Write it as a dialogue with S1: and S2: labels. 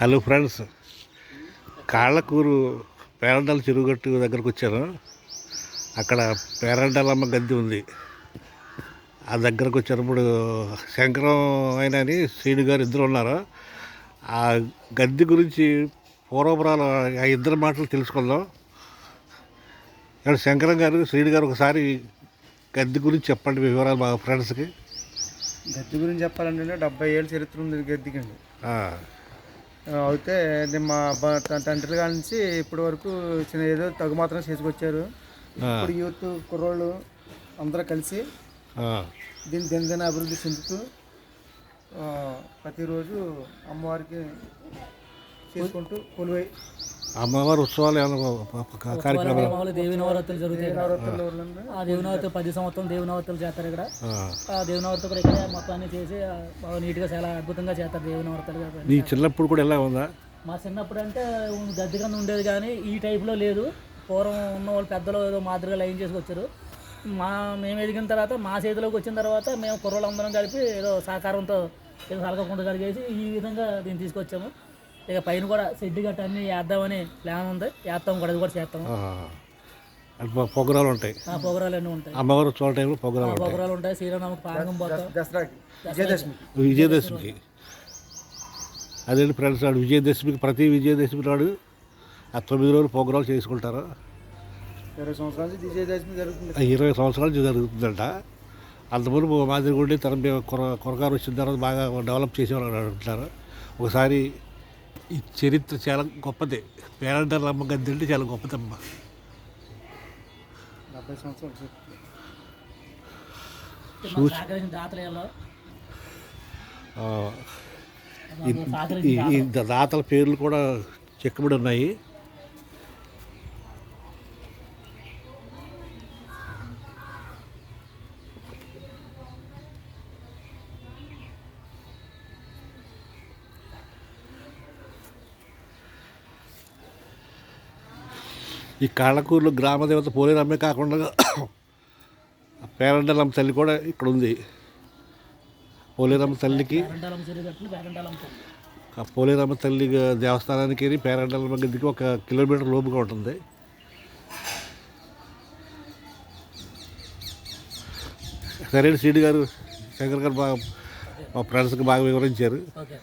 S1: Hello friends Kallakuru Perantala చెరువుగట్టు దగ్గరకు వచ్చాను. అక్కడ పేరంటాలమ్మ గద్దె ఉంది. ఆ దగ్గరకు వచ్చినప్పుడు శంకరం ఆయన అని శ్రీను గారు ఇద్దరు ఉన్నారు. ఆ గద్దె గురించి పూర్వపురాలు ఆ ఇద్దరు మాటలు తెలుసుకుందాం. ఇక్కడ శంకరం గారు శ్రీను గారు ఒకసారి గద్దె గురించి చెప్పండి వివరాలు మా ఫ్రెండ్స్కి.
S2: గద్దె గురించి చెప్పాలంటే డెబ్బై ఏళ్ళ చరిత్ర ఉంది గద్దెకండి
S1: ఆ,
S2: ఆ, అయితే మా తండ్రి కాడ నుంచి ఇప్పటి వరకు చిన్న ఏదో తగు మాత్రం చేసుకొచ్చారు. ఇప్పుడు యూత్ కుర్రోళ్ళు అందరూ కలిసి దీన్ని దినదిన అభివృద్ధి చెందుతూ ప్రతిరోజు అమ్మవారికి చేసుకుంటూ కొలువై
S1: అమ్మవారి ఉత్సవాలు కార్యక్రమాలు
S3: దేవి నవరాత్రులు జరుగుతాయి ఆ దేవి నవరాత్రులు పది సంవత్సరం దేవి నవరాత్రులు చేస్తారు ఇక్కడ.
S1: ఆ.
S3: దేవి నవరాత్రులు కూడా ఇక్కడే మొత్తం అన్ని చేసి బాగా నీట్గా చాలా అద్భుతంగా చేస్తారు దేవి నవరాత్రులు కూడా.
S1: నీ చిన్నప్పుడు కూడా ఎలా ఉందా?
S3: మా చిన్నప్పుడు అంటే గద్దె కింద ఉండేది కానీ ఈ టైప్లో లేదు. పూర్వం ఉన్న వాళ్ళు పెద్దలు ఏదో మాదిరిగా లైన్ చేసుకొచ్చారు మా మేము ఎదిగిన తర్వాత మా చేతిలోకి వచ్చిన తర్వాత మేము కుర్రోళ్ళందరం కలిపి ఏదో సహకారంతో ఏదో సలకకుండా కలిగేసి ఈ విధంగా దీన్ని తీసుకొచ్చాము. ఇక పైన కూడా షెడ్ గట్ట అన్నీ వేద్దామని ప్లాన్ ఉంది. వేస్తాం కూడా అది కూడా
S1: పొ- పొగరాలు ఉంటాయి.
S3: ఆ ప్రోగ్రాలు అన్నీ ఉంటాయి.
S1: అమ్మవారి ఉత్సవాల టైంలో పొగరాలు ఉంటాయి.
S3: ప్రోగ్రాలు ఉంటాయి. శ్రీరామకి పానకం పోతాం.
S1: విజయదశమికి. అదేంటి ఫ్రెండ్స్ నాడు విజయదశమికి ప్రతి విజయదశమి నాడు ఆ తొమ్మిది రోజులు ప్రోగ్రాలు చేసుకుంటారు?
S2: ఇరవై సంవత్సరాల నుంచి విజయదశమి జరుగుతుంది.
S1: ఆ ఇరవై సంవత్సరాల నుంచి జరుగుతుందంట. అంతముందు మాదిరి ఉండి తన కొర కొరగారు వచ్చిన తర్వాత బాగా డెవలప్ చేసేవాళ్ళు అంటున్నారు. ఒకసారి ఈ చరిత్ర చాలా గొప్పది. పేరంటారు అమ్మ గద్దె అంటే చాలా గొప్పదమ్మ.
S2: డెబ్బై సంవత్సరాలు
S1: ఈ దాతల పేర్లు కూడా చెక్కబడి ఉన్నాయి. ఈ కాళ్ళకూరులో గ్రామదేవత పోలేరమ్మే కాకుండా పేరండలమ్మ తల్లి కూడా ఇక్కడ ఉంది. పోలేరమ్మ తల్లికి ఆ పోలేరమ్మ తల్లి దేవస్థానానికి పేరంటలమ్మ గదికి ఒక కిలోమీటర్ లోపుగా ఉంటుంది. సరే సీడి గారు శంకర్ గారు బాగా మా ఫ్రెండ్స్కి బాగా వివరించారు.
S3: ఓకే.